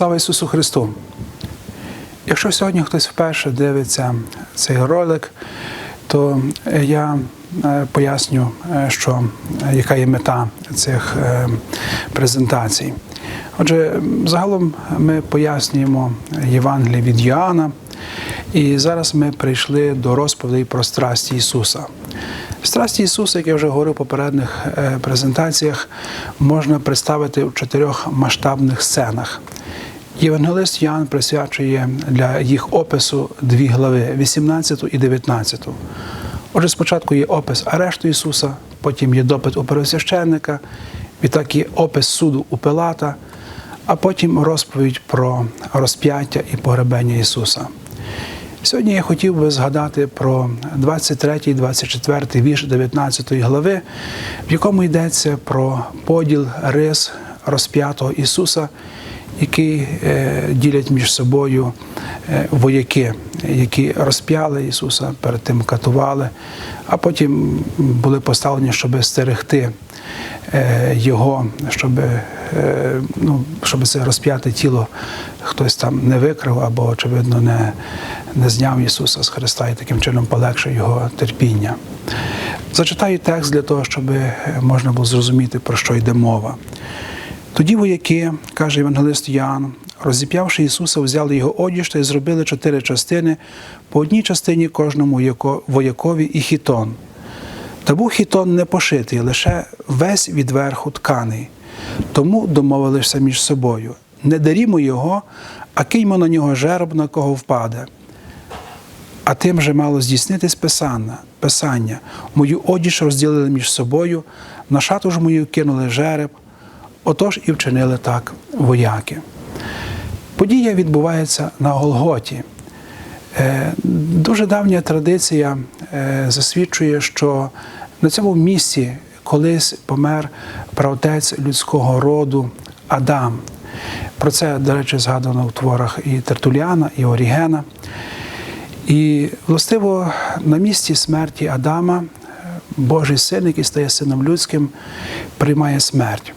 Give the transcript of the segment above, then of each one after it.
Слава Ісусу Христу! Якщо сьогодні хтось вперше дивиться цей ролик, то я е, поясню, е, що е, яка є мета цих презентацій. Отже, загалом ми пояснюємо Євангеліє від Йоанна, і зараз ми прийшли до розповідей про страсті Ісуса. Страсті Ісуса, як я вже говорив в попередніх презентаціях, можна представити у чотирьох масштабних сценах. Євангелист Ян присвячує для їх опису дві глави 18 і 19. Отже, спочатку є опис арешту Ісуса, потім є допит у первосвященника, відтак є опис суду у Пилата, а потім розповідь про розп'яття і погребення Ісуса. Сьогодні я хотів би згадати про 23, 24 вірш 19 глави, в якому йдеться про поділ рис розп'ятого Ісуса, який е, ділять між собою е, вояки, які розп'яли Ісуса, перед тим катували, а потім були поставлені, щоб стерегти е, Його, щоб, ну, щоб це розп'яте тіло хтось там не викрив або, очевидно, не, не зняв Ісуса з Христа і таким чином полегшив Його терпіння. Зачитаю текст для того, щоб можна було зрозуміти, про що йде мова. Тоді вояки, каже Євангелист Ян, розіп'явши Ісуса, взяли його одіж та й зробили чотири частини, по одній частині кожному воякові і хітон. Та був хітон не пошитий, лише весь відверху тканий. Тому домовилися між собою: не дарімо його, а киньмо на нього жереб, на кого впаде. А тим же мало здійснитись писання, писання. Мою одіж розділили між собою, на шату ж мою кинули жереб, отож і вчинили так вояки. Подія відбувається на Голготі. Е, Дуже давня традиція е, засвідчує, що на цьому місці колись помер праотець людського роду Адам. Про це, до речі, згадано в творах і Тертуліана, і Орігена. І властиво на місці смерті Адама е, Божий син, який стає сином людським, приймає смерть.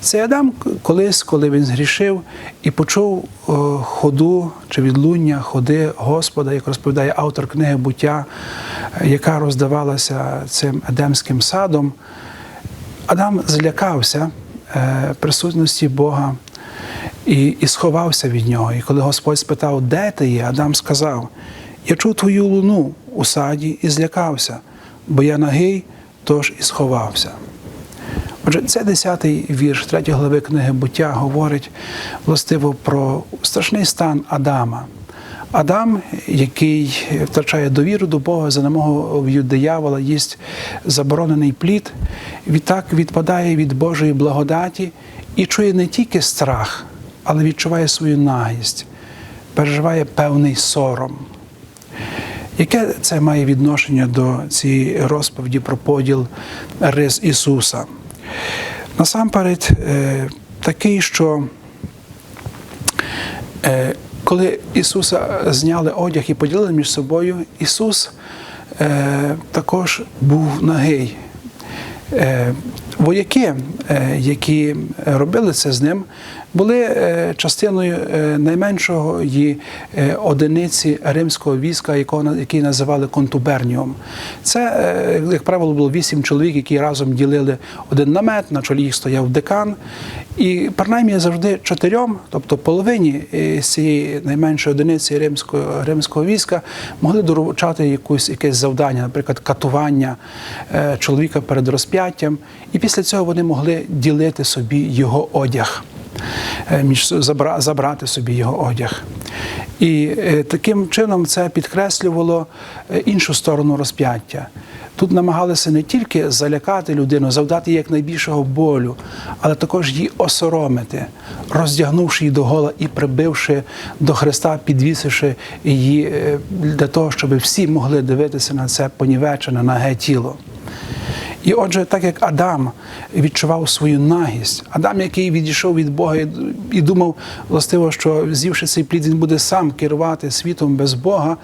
Цей Адам колись, коли він згрішив і почув ходу чи відлуння ходи Господа, як розповідає автор книги буття, яка роздавалася цим Едемським садом, Адам злякався е, присутності Бога і, і сховався від нього. І коли Господь спитав, де ти є, Адам сказав: Я чув твою луну у саді і злякався, бо я нагий, тож і сховався. Отже, це 10-й вірш 3 глави книги буття говорить властиво про страшний стан Адама. Адам, який втрачає довіру до Бога, за намовою диявола їсть заборонений плід, відтак відпадає від Божої благодаті і чує не тільки страх, але відчуває свою нагість, переживає певний сором. Яке це має відношення до цієї розповіді про поділ рис Ісуса? Насамперед, е, такий, що е, коли Ісуса зняли одяг і поділили між собою, Ісус е, також був нагий. Е, Вояки, е, які робили це з ним, були е, частиною е, найменшої е, одиниці римського війська, якого який називали контуберніум. Це, е, як правило, було вісім чоловік, які разом ділили один намет, на чолі їх стояв декан. І принаймні завжди чотирьом, тобто половині е, з цієї найменшої одиниці римського, римського війська, могли доручати якусь, якесь завдання, наприклад, катування е, чоловіка перед розп'яттям. І після цього вони могли ділити собі його одяг, е, між забрати собі його одяг. І е, таким чином це підкреслювало е, іншу сторону розп'яття. Тут намагалися не тільки залякати людину, завдати їй якнайбільшого болю, але також її осоромити, роздягнувши її до гола і прибивши до Христа, підвісивши її для того, щоб всі могли дивитися на це понівечене, наге тіло. І отже, так як Адам відчував свою нагість, Адам, який відійшов від Бога і- думав, властиво, що з'ївши цей плід, він буде сам керувати світом без Бога,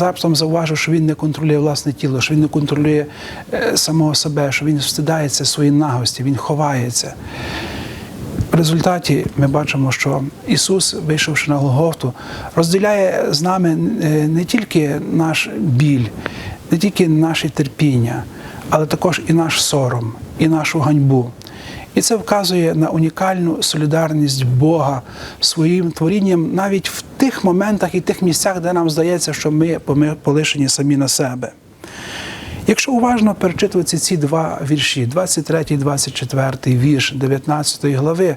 раптом зауважив, що він не контролює власне тіло, що він не контролює е, самого себе, що він встидається своєї нагості, він ховається. В результаті ми бачимо, що Ісус, вийшовши на Голгофту, розділяє з нами е, не тільки наш біль, не тільки наше терпіння, але також і наш сором, і нашу ганьбу. І це вказує на унікальну солідарність Бога своїм творінням навіть в тих моментах і тих місцях, де нам здається, що ми полишені самі на себе. Якщо уважно перечитувати ці два вірші, 23 і 24 вірш 19 глави,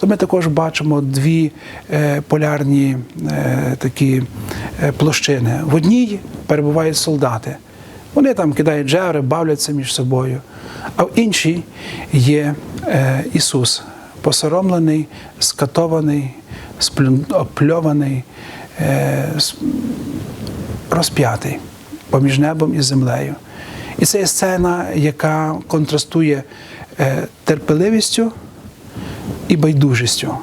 то ми також бачимо дві е, полярні е, такі е, площини. В одній перебувають солдати. Вони там кидають джеври, бавляться між собою. А в іншій є е, Ісус, посоромлений, скатований, опльований, е, розп'ятий поміж небом і землею. І це є сцена, яка контрастує е, терпеливістю і байдужістю,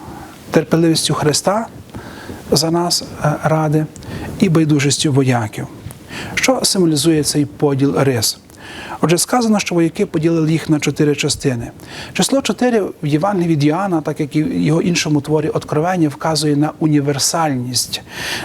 терпеливістю Христа за нас ради і байдужістю вояків. Що символізує цей поділ рис? Отже, сказано, що вояки поділили їх на чотири частини. Число чотири в Євангелії від Іоанна, так як і в його іншому творі Откровення, вказує на універсальність.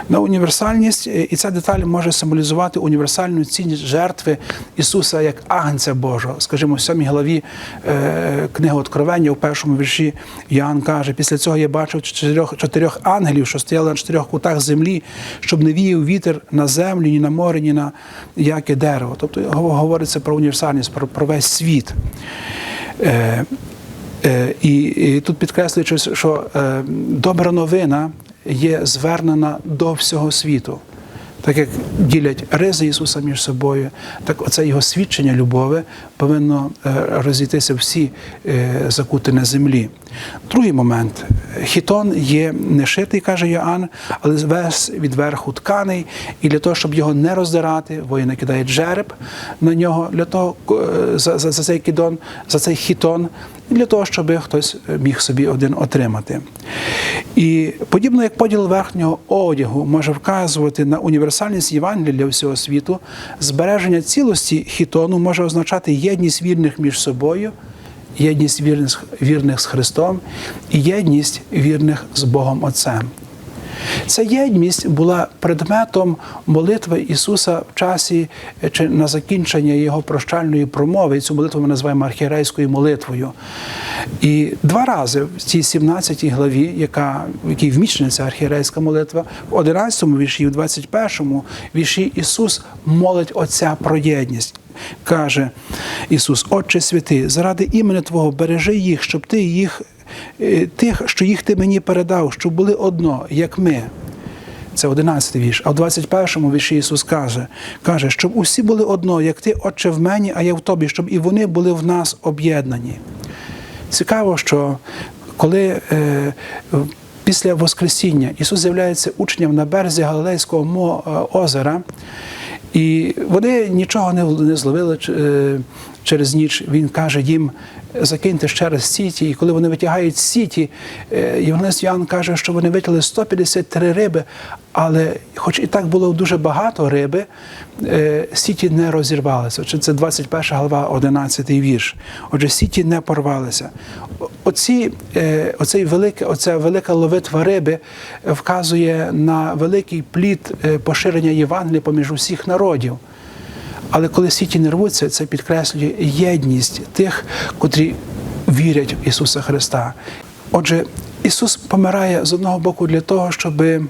На універсальність, е, і ця деталь може символізувати універсальну цінність жертви Ісуса як Агнця Божого. Скажімо, в сьомій главі е, книги Откровення, у першому вірші Іоанн каже: після цього я бачив чотирьох, чотирьох ангелів, що стояли на чотирьох кутах землі, щоб не віяв вітер на землю, ні на море, ні на яке дерево. Тобто говориться про універсальність, про, весь світ. Е, е, і, і тут підкреслюючи, що е, добра новина є звернена до всього світу. Так як ділять ризи Ісуса між собою, так оце його свідчення любові повинно е, розійтися всі е, закути землі. Другий момент. Хітон є не шитий, каже Йоанн, але весь відверху тканий, і для того, щоб його не роздирати, воїни кидають жереб на нього для того, е, за, за, за цей кідон, за цей хітон, для того, щоб хтось міг собі один отримати. І подібно як поділ верхнього одягу може вказувати на універсальність Євангелія для всього світу, збереження цілості хітону може означати єдність вірних між собою, єдність вірних, вірних з Христом і єдність вірних з Богом Отцем. Ця єдність була предметом молитви Ісуса в часі е, чи на закінчення Його прощальної промови. І Цю молитву ми називаємо архієрейською молитвою. І два рази в цій 17 главі, яка, в якій вміщена ця архієрейська молитва, в 11 вірші і в 21 вірші Ісус молить Отця про єдність. Каже Ісус, Отче святий, заради імені Твого бережи їх, щоб ти їх, е, тих, що їх ти мені передав, щоб були одно, як ми. Це 11 вірш. А в 21-му вірші Ісус каже, каже, щоб усі були одно, як ти, Отче, в мені, а я в тобі, щоб і вони були в нас об'єднані. Цікаво, що коли е, після Воскресіння Ісус з'являється учням на березі Галилейського е, озера, і вони нічого не, зловили е, через ніч. Він каже їм: закиньте ще раз сіті. І коли вони витягають сіті, е, Євангелист Іоанн каже, що вони витягли 153 риби, але, хоч і так було дуже багато риби, е, сіті не розірвалися. Отже, це 21 глава, 11 вірш. Отже, сіті не порвалися. Оці, е, оцей велике, оця велика ловитва риби вказує на великий плід поширення Євангелія поміж усіх народів. Але коли сіті не рвуться, це підкреслює єдність тих, котрі вірять в Ісуса Христа. Отже, Ісус помирає з одного боку для того, щоби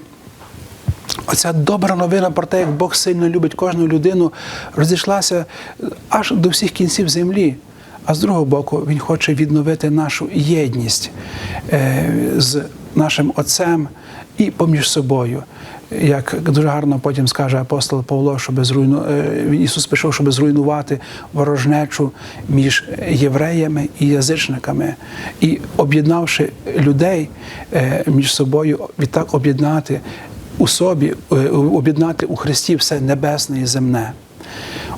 Оця добра новина про те, як Бог сильно любить кожну людину, розійшлася аж до всіх кінців землі. А з другого боку, Він хоче відновити нашу єдність е, з нашим Отцем і поміж собою. Як дуже гарно потім скаже апостол Павло, щоб зруйну... він Ісус пішов, щоб зруйнувати ворожнечу між євреями і язичниками, і об'єднавши людей е, між собою, відтак об'єднати у собі, е, об'єднати у Христі все небесне і земне.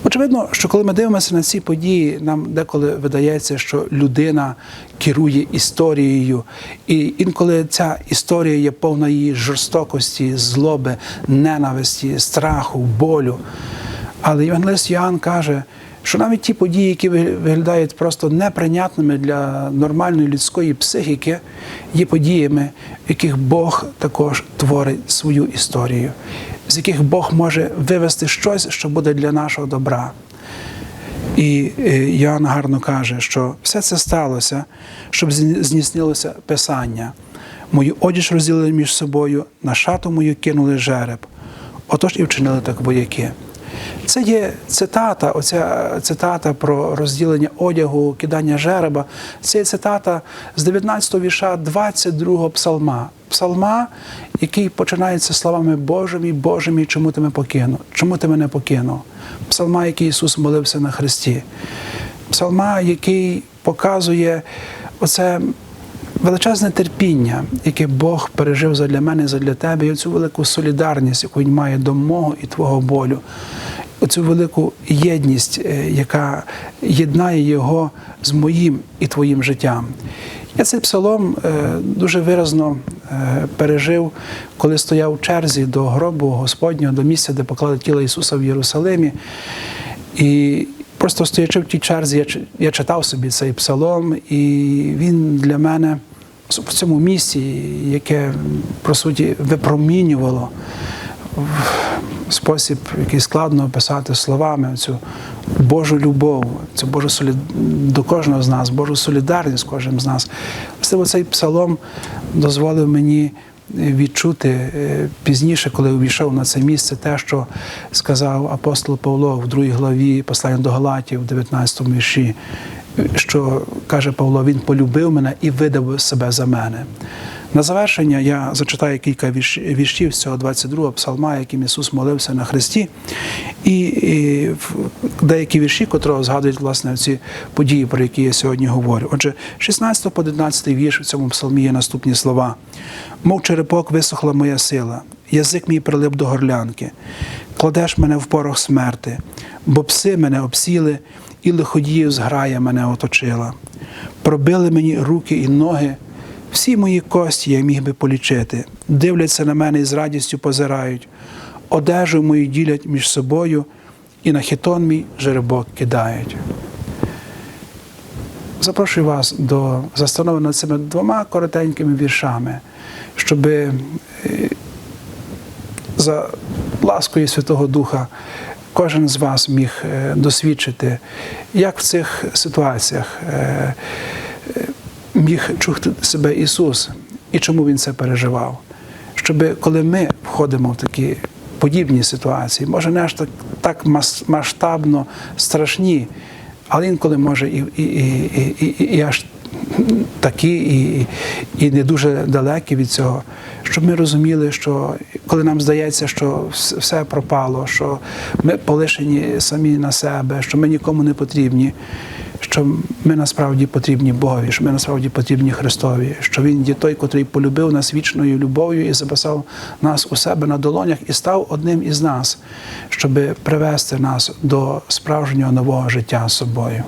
Очевидно, що коли ми дивимося на ці події, нам деколи видається, що людина керує історією, і інколи ця історія є повна її жорстокості, злоби, ненависті, страху, болю. Але Євангелист Йоанн каже, що навіть ті події, які виглядають просто неприйнятними для нормальної людської психіки, є подіями, в яких Бог також творить свою історію, з яких Бог може вивести щось, що буде для нашого добра. І е, Йоанн гарно каже, що все це сталося, щоб зні- здійснилося Писання. Мою одіж розділили між собою, на шату мою кинули жереб. Отож і вчинили так вояки. Це є цитата, оця цитата про розділення одягу, кидання жереба. Це є цитата з 19 вірша 22 псалма. Псалма, який починається словами Божими, Божими, чому ти мене покинув? Чому ти мене покинув? Псалма, який Ісус молився на Христі. Псалма, який показує оце величезне терпіння, яке Бог пережив задля мене, задля тебе, і оцю велику солідарність, яку він має до мого і твого болю. Оцю велику єдність, е, яка єднає його з моїм і твоїм життям. Я цей псалом е, дуже виразно пережив, коли стояв у черзі до гробу Господнього, до місця, де поклали тіло Ісуса в Єрусалимі. І просто стоячи в тій черзі, я, читав собі цей псалом, і він для мене в цьому місці, яке, по суті, випромінювало в спосіб, який складно описати словами, цю Божу любов, цю Божу солід... до кожного з нас, Божу солідарність кожним з нас. Власне, цей псалом дозволив мені відчути е, пізніше, коли увійшов на це місце, те, що сказав апостол Павло в другій главі послання до Галатів, в 19 вірші, що каже Павло, він полюбив мене і видав себе за мене. На завершення я зачитаю кілька вірш- віршів з цього 22-го псалма, яким Ісус молився на Христі, і, і деякі вірші, котрого згадують власне ці події, про які я сьогодні говорю. Отже, 16 по 11 вірш в цьому псалмі є наступні слова: мов черепок висохла моя сила, язик мій прилип до горлянки, кладеш мене в порох смерти, бо пси мене обсіли, і лиходіїв зграя мене оточила. Пробили мені руки і ноги. Всі мої кості я міг би полічити, дивляться на мене і з радістю позирають, одежу мою ділять між собою, і на хітон мій жеребок кидають. Запрошую вас до застанови над цими двома коротенькими віршами, щоб за ласкою Святого Духа кожен з вас міг е, досвідчити, як в цих ситуаціях е, е, міг чути себе Ісус і чому Він це переживав. Щоб коли ми входимо в такі подібні ситуації, може не аж так, так масштабно страшні, але інколи може і, і, і, і, і, аж такі, і, і не дуже далекі від цього, щоб ми розуміли, що коли нам здається, що все пропало, що ми полишені самі на себе, що ми нікому не потрібні, що ми насправді потрібні Богові, що ми насправді потрібні Христові, що Він є той, котрий полюбив нас вічною любов'ю і записав нас у себе на долонях і став одним із нас, щоб привести нас до справжнього нового життя з собою.